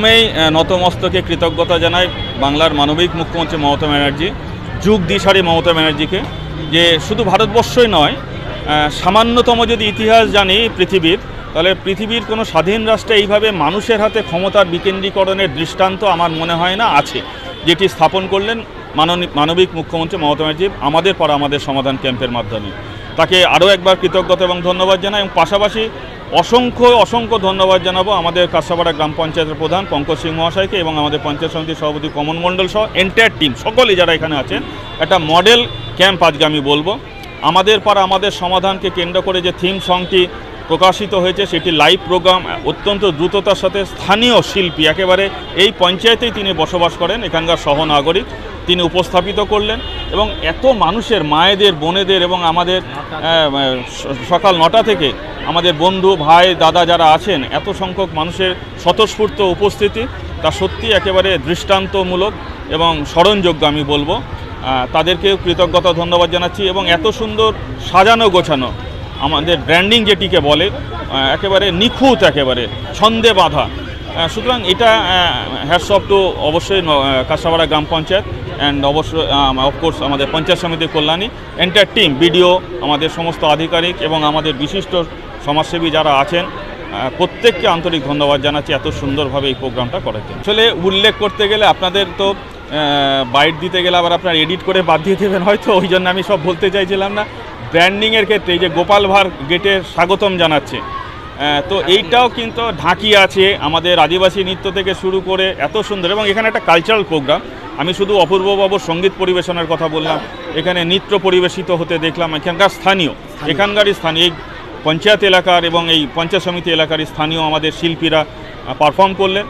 প্রথমেই নতমস্তকে কৃতজ্ঞতা জানাই বাংলার মানবিক মুখ্যমন্ত্রী মমতা ব্যানার্জি, যুগ দিশারি মমতা ব্যানার্জিকে, যে শুধু ভারতবর্ষই নয় সামান্যতম যদি ইতিহাস জানি পৃথিবীর, তাহলে পৃথিবীর কোনো স্বাধীন রাষ্ট্রে এইভাবে মানুষের হাতে ক্ষমতার বিকেন্দ্রীকরণের দৃষ্টান্ত আমার মনে হয় না, আছে। যেটি স্থাপন করলেন মানবিক মুখ্যমন্ত্রী মমতা ব্যানার্জি আমাদের পর আমাদের সমাধান ক্যাম্পের মাধ্যমে। তাকে আরও একবার কৃতজ্ঞতা এবং ধন্যবাদ জানাই এবং পাশাপাশি অসংখ্য অসংখ্য ধন্যবাদ জানাব আমাদের কাঁসাপাড়া গ্রাম পঞ্চায়েতের প্রধান পঙ্কজ সিং মহাশয়কে এবং আমাদের পঞ্চায়েত সমিতির সভাপতি কমন মণ্ডল সহ এন্টায়ার টিম সকলেই যারা এখানে আছেন। একটা মডেল ক্যাম্প আজকে আমি বলব। আমাদের পাড়া, আমাদের সমাধানকে কেন্দ্র করে যে থিম সংটি প্রকাশিত হয়েছে, সেটি লাইভ প্রোগ্রাম অত্যন্ত দ্রুততার সাথে স্থানীয় শিল্পী, একেবারে এই পঞ্চায়েতেই তিনি বসবাস করেন, এখানকার সহনাগরিক। তিনি উপস্থাপিত করলেন। এবং এত মানুষের, মায়েদের, বোনেদের এবং আমাদের সকাল নটা থেকে আমাদের বন্ধু, ভাই, দাদা যারা আছেন, এত সংখ্যক মানুষের স্বতঃস্ফূর্ত উপস্থিতি, তা সত্যি একেবারে দৃষ্টান্তমূলক এবং স্মরণযোগ্য আমি বলব। তাদেরকেও কৃতজ্ঞতা, ধন্যবাদ জানাচ্ছি এবং এত সুন্দর সাজানো, গোছানো আমাদের ব্র্যান্ডিং যেটিকে বলে একেবারে নিখুঁত, একেবারে ছন্দে বাঁধা। সুতরাং এটা হ্যাটসঅপ টু অবশ্যই কাঁসাপাড়া গ্রাম পঞ্চায়েত অ্যান্ড অবশ্যই অফকোর্স আমাদের পঞ্চায়েত সমিতির কল্যাণী। এন্টার টিম বিডিও আমাদের সমস্ত আধিকারিক এবং আমাদের বিশিষ্ট সমাজসেবী যারা আছেন প্রত্যেককে আন্তরিক ধন্যবাদ জানাচ্ছি এত সুন্দরভাবে এই প্রোগ্রামটা করার জন্য। আসলে উল্লেখ করতে গেলে আপনাদের তো বাইট দিতে গেলে আবার আপনার এডিট করে বাদ দিয়ে দেবেন হয়তো, ওই জন্য আমি সব বলতে চাইছিলাম না। ব্র্যান্ডিংয়ের ক্ষেত্রে এই যে গোপাল ভাঁড় গেটের স্বাগতম জানাচ্ছে। তো এইটাও কিন্তু ঢাকি আছে আমাদের আদিবাসী নৃত্য থেকে শুরু করে এত সুন্দর এবং এখানে একটা কালচারাল প্রোগ্রাম আমি শুধু অপূর্ববাবুর সংগীত পরিবেশনের কথা বললাম এখানে নৃত্য পরিবেশিত হতে দেখলাম এখানকার স্থানীয় এখানকারই স্থানীয় এই পঞ্চায়েত এলাকার এবং এই পঞ্চায়েত সমিতি এলাকার স্থানীয় আমাদের শিল্পীরা পারফর্ম করলেন।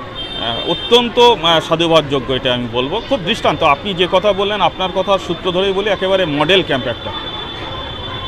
অত্যন্ত সাধুবাদযোগ্য এটা আমি বলব। খুব দৃষ্টান্ত। আপনি যে কথা বললেন আপনার কথা সূত্র ধরেই বলি একেবারে মডেল ক্যাম্প একটা।